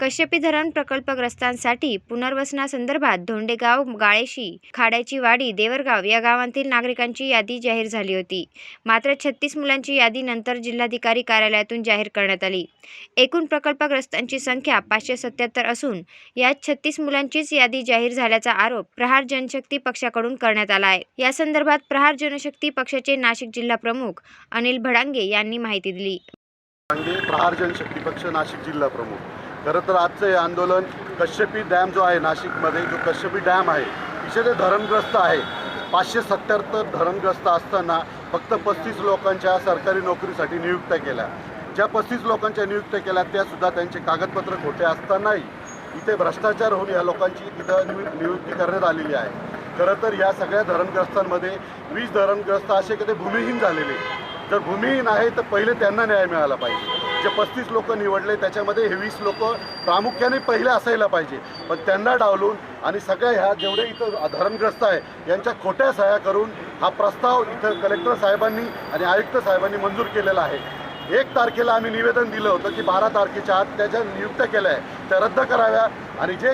कश्यपी धरण प्रकल्पग्रस्तांसाठी पुनर्वसनासंदर्भात धोंडेगाव गाळेशी खाड्याची वाडी देवरगाव या गावांतील नागरिकांची यादी जाहीर झाली होती. मात्र छत्तीस मुलांची यादी नंतर जिल्हाधिकारी कार्यालयातून जाहीर करण्यात आली. एकूण प्रकल्पग्रस्तांची संख्या पाचशे सत्याहत्तर असून यात छत्तीस मुलांचीच यादी जाहीर झाल्याचा आरोप प्रहार जनशक्ती पक्षाकडून करण्यात आला आहे. या संदर्भात प्रहार जनशक्ती पक्षाचे नाशिक जिल्हा प्रमुख अनिल भडांगे यांनी माहिती दिली. प्रहार जनशक्ती पक्ष नाशिक जिल्हा प्रमुख. खरं तर आजचं हे आंदोलन कश्यपी डॅम जो आहे नाशिकमध्ये जो कश्यपी डॅम आहे विशेष धरणग्रस्त आहे. पाचशे सत्त्याहत्तर धरणग्रस्त असताना फक्त पस्तीस लोकांच्या सरकारी नोकरीसाठी नियुक्त्या केल्या. ज्या पस्तीस लोकांच्या नियुक्त्या केल्या त्यासुद्धा त्यांचे कागदपत्र खोटे असतानाही इथे भ्रष्टाचार होऊन या लोकांची तिथं नियुक्ती करण्यात आलेली आहे. खरं तर या सगळ्या धरणग्रस्तांमध्ये वीस धरणग्रस्त असे की ते भूमिहीन झालेले. जर भूमिहीन आहे तर पहिले त्यांना न्याय मिळाला पाहिजे. जे पस्तीस लोक निवडले त्याच्यामध्ये हे वीस लोक प्रामुख्याने पहिले असायला पाहिजे. पण त्यांना डावलून आणि सगळ्या ह्या जेवढे इथं धरणग्रस्त आहे यांच्या खोट्या सह्या करून हा प्रस्ताव इथं कलेक्टर साहेबांनी आणि आयुक्त साहेबांनी मंजूर केलेला आहे. एक तारखेला आम्ही निवेदन दिलं होतं की बारा तारखेच्या आत त्या ज्या नियुक्त्या केल्या आहे त्या रद्द कराव्या आणि जे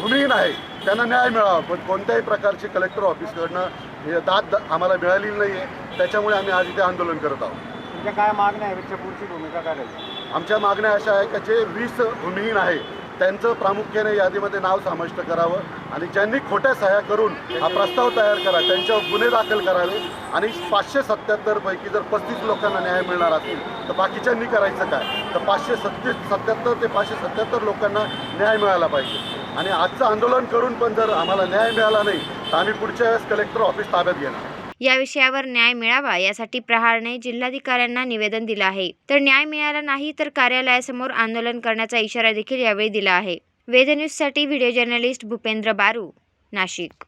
भूमिहीन आहे त्यांना न्याय मिळावा. पण कोणत्याही प्रकारची कलेक्टर ऑफिसकडनं हे दाद आम्हाला मिळालेली नाही आहे त्याच्यामुळे आम्ही आज इथे आंदोलन करत आहोत. तुमच्या काय मागण्या आहे? पुढची भूमिका काय राहील? आमच्या मागण्या अशा आहे का जे वीस भूमिहीन आहे त्यांचं प्रामुख्याने यादीमध्ये नाव समाविष्ट करावं आणि ज्यांनी खोट्या सह्या करून हा प्रस्ताव तयार करा त्यांच्यावर गुन्हे दाखल करावे आणि पाचशे सत्याहत्तर पैकी जर पस्तीस लोकांना न्याय मिळणार असेल तर बाकीच्यांनी करायचं काय? तर पाचशे सत्तीस सत्याहत्तर ते पाचशे सत्याहत्तर लोकांना न्याय मिळाला पाहिजे. आणि आजचं आंदोलन करून पण जर आम्हाला न्याय मिळाला नाही तर आम्ही पुढच्या वेळेस कलेक्टर ऑफिस ताब्यात घेणार. या विषयावर न्याय मिळावा यासाठी प्रहारने जिल्हाधिकाऱ्यांना निवेदन दिलं आहे. तर न्याय मिळाला नाही तर कार्यालयासमोर आंदोलन करण्याचा इशारा देखील यावेळी दिला आहे. वेदन्यूजसाठी व्हिडिओ जर्नलिस्ट भूपेंद्र बारू नाशिक.